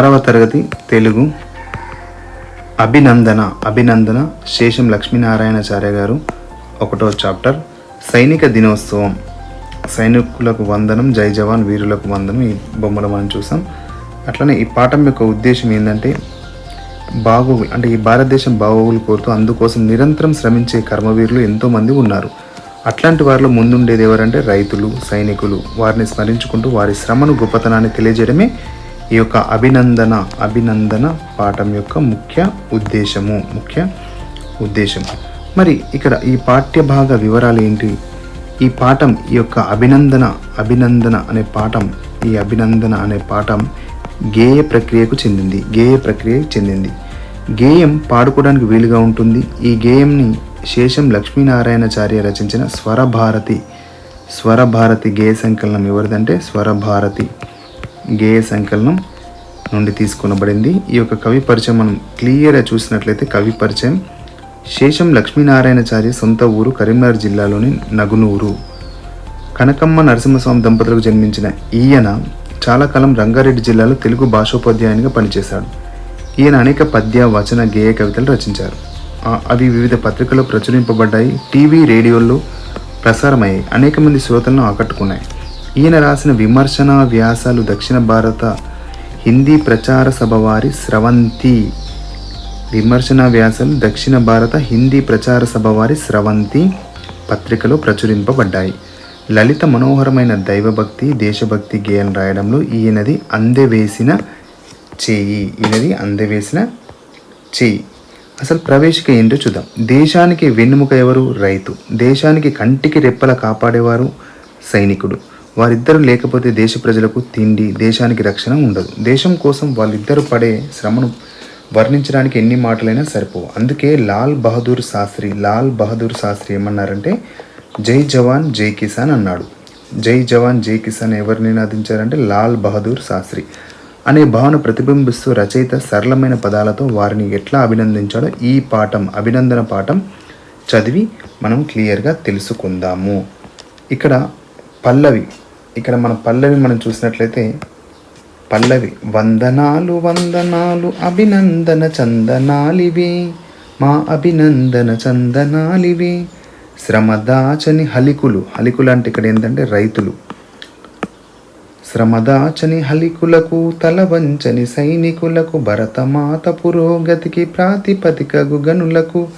ఆరవ తరగతి తెలుగు. అభినందన అభినందన శేషం లక్ష్మీనారాయణాచార్య గారు. ఒకటో చాప్టర్ సైనిక దినోత్సవం. సైనికులకు వందనం జై జవాన్ వీరులకు వందనం ఈ బొమ్మలు మనం చూసాం. అట్లనే ఈ పాఠం యొక్క ఉద్దేశం ఏంటంటే బాగోగులు అంటే ఈ భారతదేశం బాగోగులు కోరుతూ అందుకోసం నిరంతరం శ్రమించే కర్మవీరులు ఎంతోమంది ఉన్నారు. అట్లాంటి వారిలో ముందుండేది ఎవరంటే రైతులు సైనికులు. వారిని స్మరించుకుంటూ వారి శ్రమను గొప్పతనాన్ని తెలియజేయడమే ఈ యొక్క అభినందన అభినందన పాఠం యొక్క ముఖ్య ఉద్దేశము ముఖ్య ఉద్దేశం. మరి ఇక్కడ ఈ పాఠ్య భాగ వివరాలు ఏంటి? ఈ పాఠం ఈ యొక్క అభినందన అభినందన అనే పాఠం ఈ అభినందన అనే పాఠం గేయ ప్రక్రియకు చెందింది గేయ ప్రక్రియకు చెందింది. గేయం పాడుకోవడానికి వీలుగా ఉంటుంది. ఈ గేయంని శేషం లక్ష్మీనారాయణచార్య రచించిన స్వరభారతి స్వరభారతి గేయ సంకలనం ఎవరిదంటే స్వరభారతి. గేయ సంకలనం నుండి తీసుకొనబడింది. ఈ యొక్క కవి పరిచయం మనం క్లియర్గా చూసినట్లయితే కవి పరిచయం శేషం లక్ష్మీనారాయణచారి సొంత ఊరు కరీంనగర్ జిల్లాలోని నగునూరు. కనకమ్మ నరసింహస్వామి దంపతులకు జన్మించిన ఈయన చాలా కాలం రంగారెడ్డి జిల్లాలో తెలుగు భాషోపాధ్యాయునిగా పనిచేశాడు. ఈయన అనేక పద్య వచన గేయ కవితలు రచించారు. అవి వివిధ పత్రికల్లో ప్రచురింపబడ్డాయి టీవీ రేడియోల్లో ప్రసారమయ్యాయి. అనేక మంది శ్రోతలను ఆకట్టుకున్నాయి. ఈయన రాసిన విమర్శన వ్యాసాలు దక్షిణ భారత హిందీ ప్రచార సభ వారి స్రవంతి. విమర్శన వ్యాసాలు దక్షిణ భారత హిందీ ప్రచార సభ వారి స్రవంతి పత్రికలో ప్రచురింపబడ్డాయి. లలిత మనోహరమైన దైవభక్తి దేశభక్తి గేయం రాయడంలో ఈయనది అందెవేసిన చేయి. ఈయనది అందెవేసిన చేయి. అసలు ప్రవేశిక ఏంటో చూద్దాం. దేశానికి వెన్నుముక ఎవరు? రైతు. దేశానికి కంటికి రెప్పల కాపాడేవారు సైనికుడు. వారిద్దరూ లేకపోతే దేశ ప్రజలకు తిండి దేశానికి రక్షణ ఉండదు. దేశం కోసం వాళ్ళిద్దరూ పడే శ్రమను వర్ణించడానికి ఎన్ని మాటలైనా సరిపోవు. అందుకే లాల్ బహదూర్ శాస్త్రి లాల్ బహదూర్ శాస్త్రి ఏమన్నారంటే జై జవాన్ జై కిసాన్ అన్నాడు. జై జవాన్ జై కిసాన్ ఎవరు నినాదించారంటే లాల్ బహదూర్ శాస్త్రి. అనే భావన ప్రతిబింబిస్తూ రచయిత సరళమైన పదాలతో వారిని ఎట్లా అభినందించాడో ఈ పాఠం అభినందన పాఠం చదివి మనం క్లియర్గా తెలుసుకుందాము. ఇక్కడ పల్లవి ఇక్కడ మన పల్లవి మనం చూసినట్లయితే పల్లవి వందనాలు వందనాలు అభినందన చందనాలివి. మా అభినందన చందనాలివి. శ్రమదాచని హలికులు. హలికులు అంటే ఇక్కడ ఏంటంటే రైతులు. శ్రమదాచని హలికులకు తలవంచని సైనికులకు భరతమాత పురోగతికి ప్రాతిపదికగు గనులకు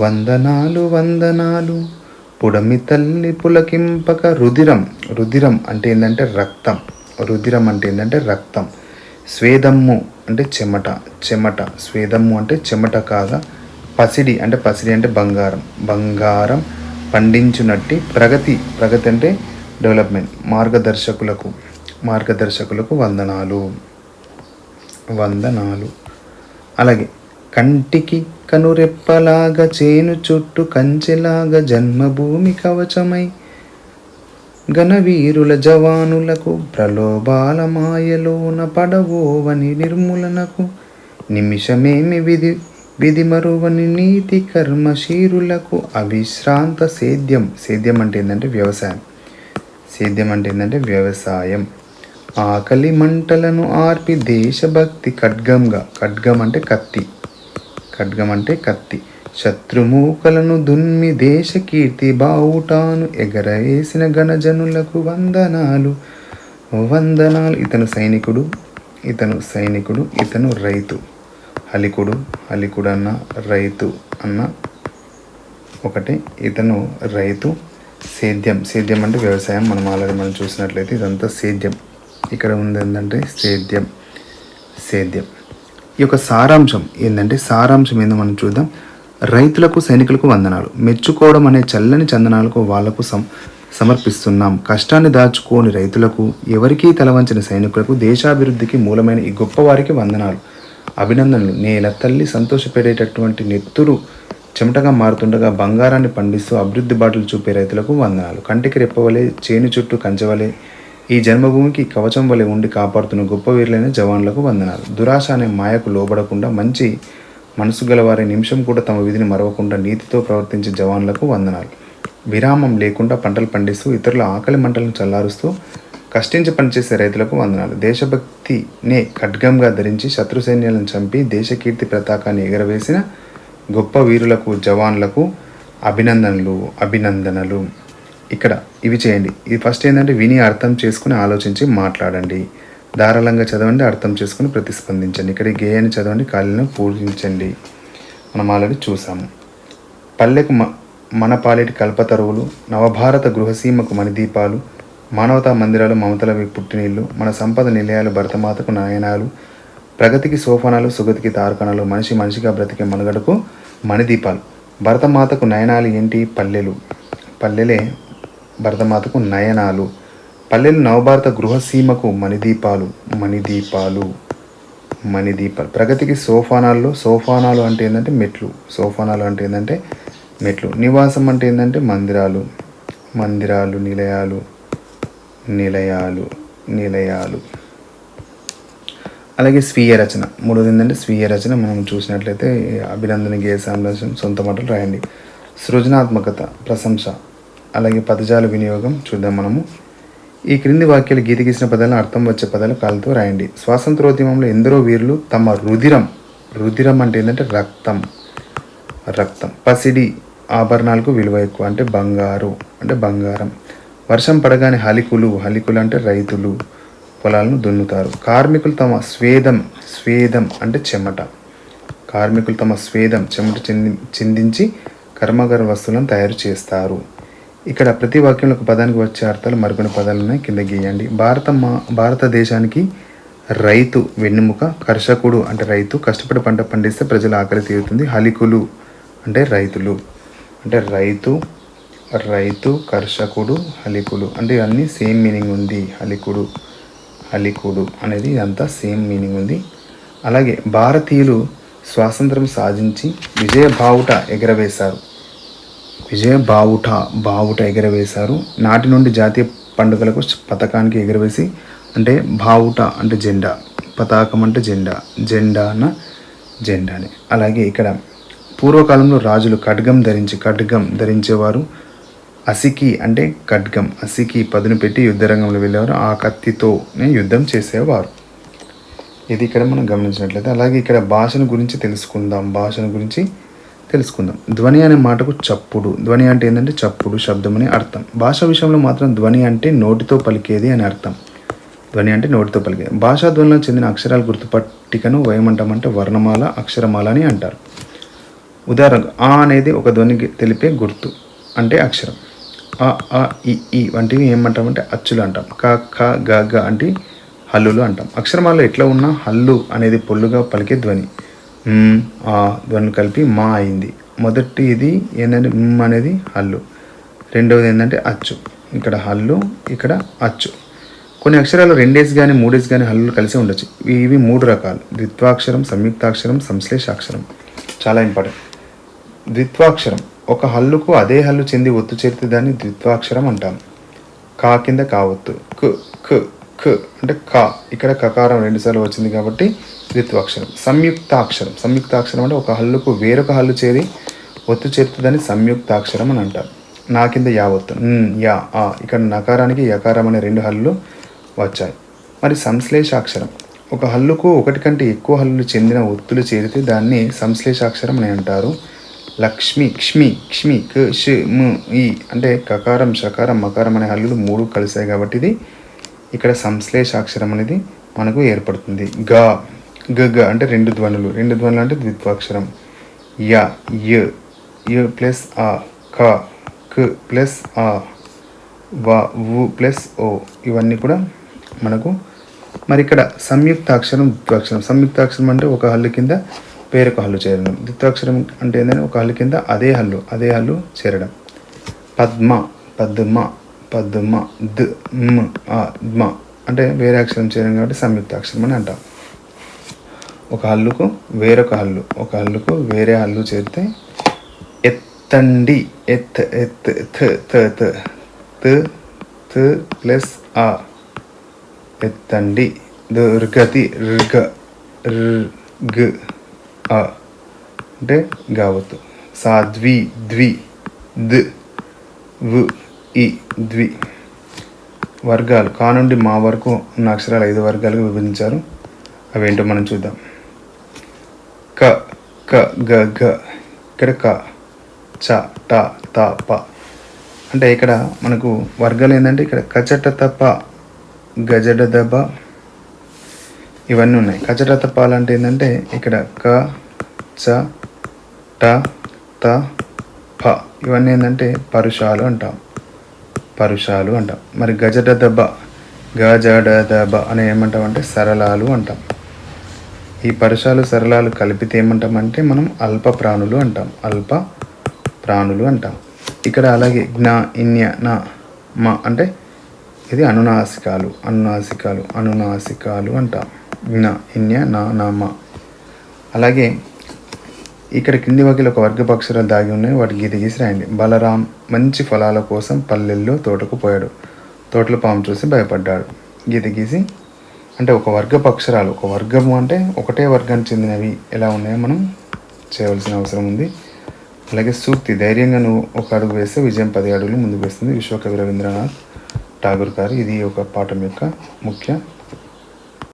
వందనాలు వందనాలు. పుడమి తల్లి పులకింపక రుధిరం. రుధిరం అంటే ఏంటంటే రక్తం. రుధిరం అంటే ఏంటంటే రక్తం. స్వేదమ్ము అంటే చెమట. చెమట. స్వేదమ్ము అంటే చెమట కాగా పసిడి అంటే పసిడి అంటే బంగారం. బంగారం పండించునట్టి ప్రగతి. ప్రగతి అంటే డెవలప్మెంట్. మార్గదర్శకులకు. మార్గదర్శకులకు వందనాలు. వందనాలు. అలాగే కంటికి కనురెప్పలాగా చేను చుట్టూ కంచెలాగా జన్మభూమి కవచమై ఘనవీరుల జవానులకు ప్రలోభాల మాయలోన పడవోవని నిర్మూలనకు నిమిషమేమి విధి విధి మరువని నీతి కర్మశీరులకు అవిశ్రాంత సేద్యం. సేద్యం అంటే ఏంటంటే వ్యవసాయం. సేద్యం అంటే ఏంటంటే వ్యవసాయం. ఆకలి మంటలను ఆర్పి దేశభక్తి ఖడ్గంగా. ఖడ్గం అంటే కత్తి. ఖడ్గం అంటే కత్తి. శత్రుమూకలను దున్మి దేశ కీర్తి బావుటాను. ఎగరవేసిన గణజనులకు వందనాలు. వందనాలు. ఇతను సైనికుడు ఇతను సైనికుడు ఇతను రైతు. హలికుడు హలికుడు అన్న రైతు అన్న ఒకటి. ఇతను రైతు సేద్యం. సేద్యం అంటే వ్యవసాయం. మనం ఆల్రెడీ మనం చూసినట్లయితే ఇదంతా సేద్యం. ఇక్కడ ఉంది ఏంటంటే సేద్యం. సేద్యం. ఈ యొక్క సారాంశం ఏంటంటే సారాంశం ఏందో మనం చూద్దాం. రైతులకు సైనికులకు వందనాలు. మెచ్చుకోవడం అనే చల్లని చందనాలకు వాళ్ళకు సం సమర్పిస్తున్నాం. కష్టాన్ని దాచుకోని రైతులకు ఎవరికీ తలవంచిన సైనికులకు దేశాభివృద్ధికి మూలమైన ఈ గొప్పవారికి వందనాలు. అభినందనలు. నేల తల్లి సంతోషపడేటటువంటి నెత్తురు చెమటగా మారుతుండగా బంగారాన్ని పండిస్తూ అభివృద్ధి బాటలు చూపే రైతులకు వందనాలు. కంటికి రెప్పవలే చేను చుట్టూ కంచవలే ఈ జన్మభూమికి కవచం వలె ఉండి కాపాడుతున్న గొప్ప వీరులైన జవాన్లకు వందనాలు. దురాశ అనే మాయకు లోబడకుండా మంచి మనసు గలవారి నిమిషం కూడా తమ విధిని మరవకుండా నీతితో ప్రవర్తించే జవాన్లకు వందనాలు. విరామం లేకుండా పంటలు పండిస్తూ ఇతరుల ఆకలి మంటలను చల్లారుస్తూ కష్టించి పనిచేసే రైతులకు వందనాలు. దేశభక్తినే ఖడ్గంగా ధరించి శత్రు సైన్యాలను చంపి దేశకీర్తి పతాకాన్ని ఎగరవేసిన గొప్ప వీరులకు జవాన్లకు అభినందనలు అభినందనలు. ఇక్కడ ఇవి చేయండి. ఇది ఫస్ట్ ఏంటంటే విని అర్థం చేసుకుని ఆలోచించి మాట్లాడండి. ధారాళంగా చదవండి అర్థం చేసుకుని ప్రతిస్పందించండి. ఇక్కడ ఈ గేయాన్ని చదవండి ఖాళీలను పూజించండి. మనం ఆల్రెడీ చూసాము పల్లెకు మ మన పాలిటి కల్పతరువులు నవభారత గృహసీమకు మణిదీపాలు మానవతా మందిరాలు మమతలవి పుట్టినీళ్ళు మన సంపద నిలయాలు భరతమాతకు నయనాలు ప్రగతికి సోఫానాలు సుగతికి తారకణాలు మనిషి మనిషిగా బ్రతికే మనుగడకు మణిదీపాలు భరతమాతకు నయనాలు ఏంటి? పల్లెలు. పల్లెలే భరతమాతకు నయనాలు. పల్లెలు నవభారత గృహసీమకు మణిదీపాలు మణిదీపాలు మణిదీపాలు ప్రగతికి సోఫానాల్లో సోఫానాలు అంటే ఏంటంటే మెట్లు. సోఫానాలు అంటే ఏంటంటే మెట్లు. నివాసం అంటే ఏంటంటే మందిరాలు. మందిరాలు నిలయాలు నిలయాలు నిలయాలు. అలాగే స్వీయ రచన. మూడోది ఏంటంటే స్వీయ రచన. మనం చూసినట్లయితే అభినందన గేయ సామ్రాజ్యం సొంత మాటలు రాయండి. సృజనాత్మకత ప్రశంస. అలాగే పదజాల వినియోగం చూద్దాం మనము. ఈ క్రింది వాక్యాలు గీత గీసిన పదాలను అర్థం వచ్చే పదాలు కాళ్ళతో రాయండి. స్వాతంత్రోద్యమంలో ఎందరో వీరులు తమ రుధిరం రుధిరం అంటే ఏంటంటే రక్తం రక్తం పసిడి ఆభరణాలకు విలువ ఎక్కువ అంటే బంగారు అంటే బంగారం. వర్షం పడగానే హలికులు హలికులు అంటే రైతులు పొలాలను దున్నుతారు. కార్మికులు తమ స్వేదం స్వేదం అంటే చెమట. కార్మికులు తమ స్వేదం చెమట చెంది చిందించి కర్మాగార వస్తువులను తయారు చేస్తారు. ఇక్కడ ప్రతి వాక్యంలో ఒక పదానికి వచ్చే అర్థాలు మరికొన్ని పదాలను కింద గీయండి. భారత మా భారతదేశానికి రైతు వెన్నెముక కర్షకుడు అంటే రైతు కష్టపడి పంట పండిస్తే ప్రజల ఆకలి తీరుతుంది. హలికులు అంటే రైతులు. అంటే రైతు రైతు కర్షకుడు హలికుడు అంటే ఇవన్నీ సేమ్ మీనింగ్ ఉంది. హలికుడు హలికుడు అనేది ఇదంతా సేమ్ మీనింగ్ ఉంది. అలాగే భారతీయులు స్వాతంత్రం సాధించి విజయ బావుట ఎగరవేశారు. విజయ బావుట బావుట ఎగరవేశారు. నాటి నుండి జాతీయ పండుగలకు పథకానికి ఎగరవేసి అంటే బావుట అంటే జెండా పతాకం అంటే జెండా జెండాన జెండాని. అలాగే ఇక్కడ పూర్వకాలంలో రాజులు ఖడ్గం ధరించి ఖడ్గం ధరించేవారు. అసికి అంటే ఖడ్గం అసికి పదును పెట్టి యుద్ధరంగంలో వెళ్ళేవారు. ఆ కత్తితోనే యుద్ధం చేసేవారు. ఇది ఇక్కడ మనం గమనించినట్లయితే అలాగే ఇక్కడ భాషను గురించి తెలుసుకుందాం. భాషను గురించి తెలుసుకుందాం. ధ్వని అనే మాటకు చప్పుడు. ధ్వని అంటే ఏంటంటే చప్పుడు శబ్దం అని అర్థం. భాష విషయంలో మాత్రం ధ్వని అంటే నోటితో పలికేది అని అర్థం. ధ్వని అంటే నోటితో పలికేది. భాషా ధ్వనిలో చెందిన అక్షరాల గుర్తుపట్టికను వయమంటామంటే వర్ణమాల అక్షరమాల అని అంటారు. ఉదాహరణకు ఆ అనేది ఒక ధ్వనికి తెలిపే గుర్తు అంటే అక్షరం. అ ఆ ఈ వంటివి ఏమంటామంటే అచ్చులు అంటాం. క ఖ గ గ అంటే హల్లులు అంటాం. అక్షరమాలలో ఎట్లా ఉన్నా హల్లు అనేది పొల్లుగా పలికే ధ్వని. ఆ కలిపి మా అయింది. మొదటి ఇది ఏంటంటే మ్ అనేది హల్లు. రెండవది ఏంటంటే అచ్చు. ఇక్కడ హల్లు ఇక్కడ అచ్చు. కొన్ని అక్షరాలు రెండేస్ కానీ మూడేస్ కానీ హల్లు కలిసి ఉండొచ్చు. ఇవి మూడు రకాలు. ద్విత్వాక్షరం సంయుక్తాక్షరం సంశ్లేషాక్షరం. చాలా ఇంపార్టెంట్. ద్విత్వాక్షరం. ఒక హల్లుకు అదే హల్లు చెంది ఒత్తు చేరితే దాన్ని ద్విత్వాక్షరం అంటాం. కా కింద కావత్తు కు కు. క్ అంటే క ఇక్కడ కకారం రెండుసార్లు వచ్చింది కాబట్టి ద్విత్వాక్షరం. సంయుక్తాక్షరం. సంయుక్తాక్షరం అంటే ఒక హల్లుకు వేరొక హల్లు చేరి ఒత్తు చేరుతుందని సంయుక్తాక్షరం అని అంటారు. నా కింద యా ఒత్తు యా ఆ ఇక్కడ నకారానికి యకారం అనే రెండు హల్లులు వచ్చాయి. మరి సంశ్లేషాక్షరం. ఒక హల్లుకు ఒకటి కంటే ఎక్కువ హల్లులు చెందిన ఒత్తులు చేరితే దాన్ని సంశ్లేషాక్షరం అని అంటారు. లక్ష్మి క్ష్మి క్ష్మి క్ ష్ మ్ ఈ అంటే కకారం షకారం మకారం అనే హల్లులు మూడు కలిసాయి కాబట్టి ఇది ఇక్కడ సంశ్లేషాక్షరం అనేది మనకు ఏర్పడుతుంది. గ గ అంటే రెండు ధ్వనులు. రెండు ధ్వనులు అంటే ద్విత్వాక్షరం. య య య ప్లస్ ఆ క క్ ప్లస్ ఆ వ వు ప్లస్ ఓ. ఇవన్నీ కూడా మనకు మరి ఇక్కడ సంయుక్తాక్షరం ద్విత్వాక్షరం. సంయుక్తాక్షరం అంటే ఒక హల్లు కింద వేరొక హల్లు చేరడం. ద్విత్వాక్షరం అంటే ఏంటంటే ఒక హల్లు కింద అదే హల్లు అదే హల్లు చేరడం. పద్మ పద్మ పద్మ ద్ మ్ ఆ అంటే వేరే అక్షరం చేరం కాబట్టి సంయుక్తాక్షరం అని అంటాం. ఒక హల్లుకు వేరొక హల్లు ఒక హల్లుకు వేరే హల్లు చేరితే ఎత్తండి ఎత్ ఎత్ థ థ థ త్ ప్లస్ ఆ ఎత్తండి దుర్గతి ర్గ ర్గ్ ఆ అంటే గావత్తు. సాధ్వి ద్వి ద్ వ్. ఈ ద్వి వర్గాలు. కా నుండి మా వరకు ఉన్న అక్షరాలు ఐదు వర్గాలుగా విభజించారు. అవి ఏంటో మనం చూద్దాం. క క గ గ. ఇక్కడ క చ ట త ప. అంటే ఇక్కడ మనకు వర్గాలు ఏంటంటే ఇక్కడ కచట తప్ప గజడ దబ ఇవన్నీ ఉన్నాయి. కచట తప్పాలు అంటే ఏంటంటే ఇక్కడ క చ ట త ప. ఇవన్నీ ఏంటంటే పరుషాలు అంటాం. పరుషాలు అంటాం. మరి గజడ దెబ్బ గజడ దెబ్బ అని ఏమంటాం అంటే సరళాలు అంటాం. ఈ పరుషాలు సరళాలు కలిపితే ఏమంటామంటే మనం అల్ప ప్రాణులు అంటాం. అల్ప ప్రాణులు అంటాం. ఇక్కడ అలాగే జ్ఞ ఇన్య నా మ అంటే ఇది అనునాసికాలు అనునాసికాలు అనునాసికాలు అంటాం. జ్ఞ ఇన్య నా నా మ. అలాగే ఇక్కడ కింది వకీలు ఒక వర్గపు అక్షరాలు దాగి ఉన్నాయి. వాటి గీత గీసి రాయండి. బలరాం మంచి ఫలాల కోసం పల్లెల్లో తోటకు పోయాడు. తోటలో పాము చూసి భయపడ్డాడు. గీత గీసి అంటే ఒక వర్గపు అక్షరాలు ఒక వర్గము అంటే ఒకటే వర్గానికి చెందినవి ఎలా ఉన్నాయో మనం చేయవలసిన అవసరం ఉంది. అలాగే సూక్తి ధైర్యంగా నువ్వు ఒక అడుగు వేస్తే విజయం పది అడుగులు ముందుకు వేస్తుంది. విశ్వకవి రవీంద్రనాథ్ ఠాగూర్ గారు ఇది ఒక పాఠం యొక్క ముఖ్య